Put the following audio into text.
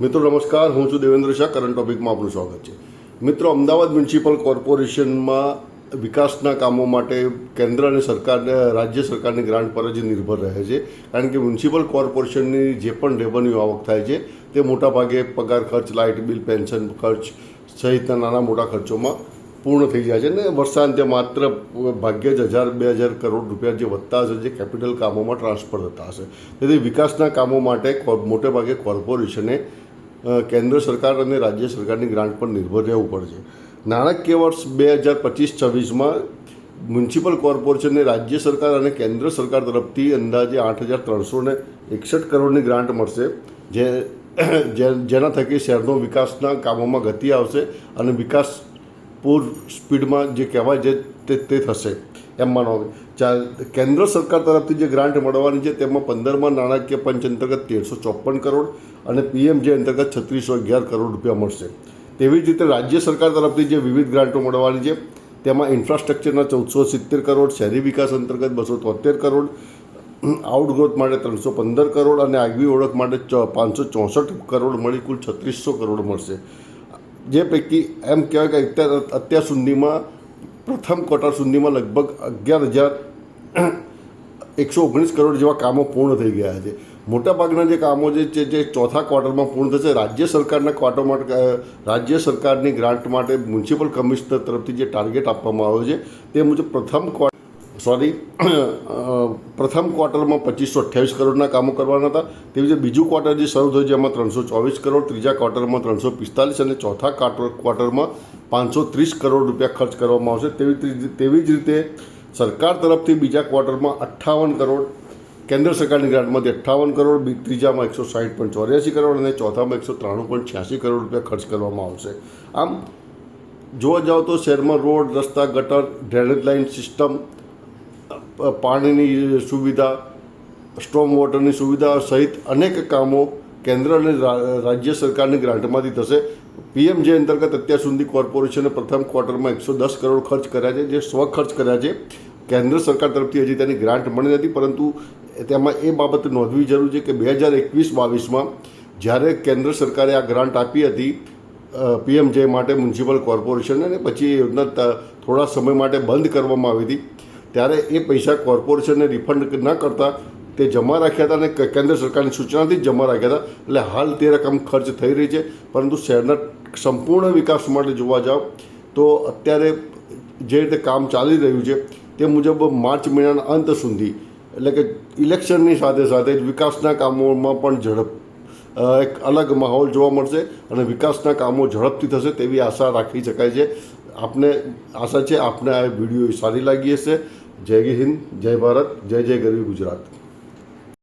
મિત્રો, નમસ્કાર. હું છું દેવેન્દ્ર શાહ. કરંટ ટોપિકમાં આપનું સ્વાગત છે. મિત્રો, અમદાવાદ મ્યુનિસિપલ કોર્પોરેશનમાં વિકાસના કામો માટે કેન્દ્ર અને સરકારને રાજ્ય સરકારની ગ્રાન્ટ પર જ નિર્ભર રહે છે. કારણ કે મ્યુનિસિપલ કોર્પોરેશનની જે પણ રેવન્યુ આવક થાય છે, તે મોટાભાગે પગાર ખર્ચ, લાઇટ બિલ, પેન્શન ખર્ચ સહિતના નાના મોટા ખર્ચોમાં પૂર્ણ થઈ જાય છે ને વર્ષાંતે માત્ર ભાગ્યે જ હજાર, બે હજાર કરોડ રૂપિયા જે વધતા હશે, જે કેપિટલ કામોમાં ટ્રાન્સફર થતા હશે. તેથી વિકાસના કામો માટે મોટે ભાગે કોર્પોરેશને કેન્દ્ર સરકાર અને રાજ્ય સરકારની ગ્રાન્ટ પર નિર્ભર રહેવું પડશે. નાણાકીય વર્ષ બે હજાર પચીસ છવ્વીસમાં મ્યુનિસિપલ કોર્પોરેશનને રાજ્ય સરકાર અને કેન્દ્ર સરકાર તરફથી અંદાજે આઠ હજાર ત્રણસો ને એકસઠ કરોડની ગ્રાન્ટ મળશે, જે જેના થકી શહેરનો વિકાસના કામોમાં ગતિ આવશે અને વિકાસ પૂર સ્પીડમાં જે કહેવાય છે તે થશે. એમ માનો ચાર કેન્દ્ર સરકાર તરફથી જે ગ્રાન્ટ મળવાની છે, તેમાં પંદરમાં નાણાકીય પંચ અંતર્ગત તેરસો ચોપન કરોડ અને પીએમજે અંતર્ગત છત્રીસો અગિયાર કરોડ રૂપિયા મળશે. તેવી જ રીતે રાજ્ય સરકાર તરફથી જે વિવિધ ગ્રાન્ટો મળવાની છે, તેમાં ઇન્ફ્રાસ્ટ્રક્ચરના ચૌદસો સિત્તેર કરોડ, શહેરી વિકાસ અંતર્ગત બસો તોતેર કરોડ આઉટગ્રોથ માટે ત્રણસો પંદર કરોડ અને આગવી ઓળખ માટે પાંચસો ચોસઠ કરોડ મળી કુલ છત્રીસો કરોડ મળશે. જે પૈકી એમ કહેવાય કે અત્યાર અત્યાર સુધીમાં પ્રથમ ક્વાર્ટર સુધીમાં લગભગ અગિયાર હજાર એકસો ઓગણીસ કરોડ જેવા કામો પૂર્ણ થઈ ગયા છે. મોટાભાગના જે કામો જે છે, જે ચોથા ક્વાર્ટરમાં પૂર્ણ થશે, રાજ્ય સરકારના ક્વાર્ટર માટે રાજ્ય સરકારની ગ્રાન્ટ માટે મ્યુનિસિપલ કમિશનર તરફથી જે ટાર્ગેટ આપવામાં આવ્યો છે, તે મુજબ પ્રથમ ક્વાર્ટર સોરી પ્રથમ ક્વાર્ટરમાં પચીસો અઠ્યાવીસ કરોડના કામો કરવાના હતા. તેવી રીતે બીજું ક્વાર્ટર જે શરૂ થયું છે એમાં ત્રણસો ચોવીસ કરોડ, ત્રીજા ક્વાર્ટરમાં ત્રણસો પિસ્તાલીસ અને ચોથા ક્વાર્ટર, ક્વાર્ટરમાં પાંચસો ત્રીસ કરોડ રૂપિયા ખર્ચ કરવામાં આવશે. તેવી તેવી જ રીતે સરકાર તરફથી બીજા ક્વાર્ટરમાં અઠ્ઠાવન કરોડ, કેન્દ્ર સરકારની ગ્રાન્ટમાંથી અઠ્ઠાવન કરોડ ત્રીજામાં એકસો સાઠ પોઈન્ટ ચોર્યાસી કરોડ અને ચોથામાં એકસો ત્રાણું પોઈન્ટ છ્યાસી કરોડ રૂપિયા ખર્ચ કરવામાં આવશે. આમ, જોવા જાઓ તો શહેરમાં રોડ, રસ્તા, ગટર ડ્રેનેજ લાઇન સિસ્ટમ પાણીની સુવિધા સ્ટ્રોમ વોટરની સુવિધા સહિત અનેક કામો કેન્દ્ર અને રાજ્ય સરકારની ગ્રાન્ટમાંથી થશે. પીએમ જે અંતર્ગત અત્યાર સુધી કોર્પોરેશને પ્રથમ ક્વાર્ટરમાં એકસો દસ કરોડ ખર્ચ કર્યા છે, જે સ્વ ખર્ચ કર્યા છે. કેન્દ્ર સરકાર તરફથી હજી તેની ગ્રાન્ટ મળી નથી, પરંતુ તેમાં એ બાબત નોંધવી જરૂર છે કે બે હજાર એકવીસ બાવીસમાં જ્યારે કેન્દ્ર સરકારે આ ગ્રાન્ટ આપી હતી પીએમ જે માટે મ્યુનિસિપલ કોર્પોરેશન અને પછી એ યોજના થોડા સમય માટે બંધ કરવામાં આવી હતી, ત્યારે એ પૈસા કોર્પોરેશનને રિફંડ ન કરતા તે જમા રાખ્યા હતા અને કેન્દ્ર સરકારની સૂચનાથી જમા રાખ્યા હતા. એટલે હાલ તે રકમ ખર્ચ થઈ રહી છે. પરંતુ શહેરના સંપૂર્ણ વિકાસ માટે જોવા જાઓ તો અત્યારે જે રીતે કામ ચાલી રહ્યું છે તે મુજબ માર્ચ મહિનાના અંત સુધી, એટલે કે ઇલેક્શનની સાથે સાથે જ વિકાસના કામોમાં પણ ઝડપ એક અલગ માહોલ જોવા મળશે અને વિકાસના કામો ઝડપથી થશે તેવી આશા રાખી શકાય છે. આપને આશા છે, આપને આ વીડિયો સારી લાગી હશે. જય હિન્દ, જય ભારત, જય જય ગરવી ગુજરાત.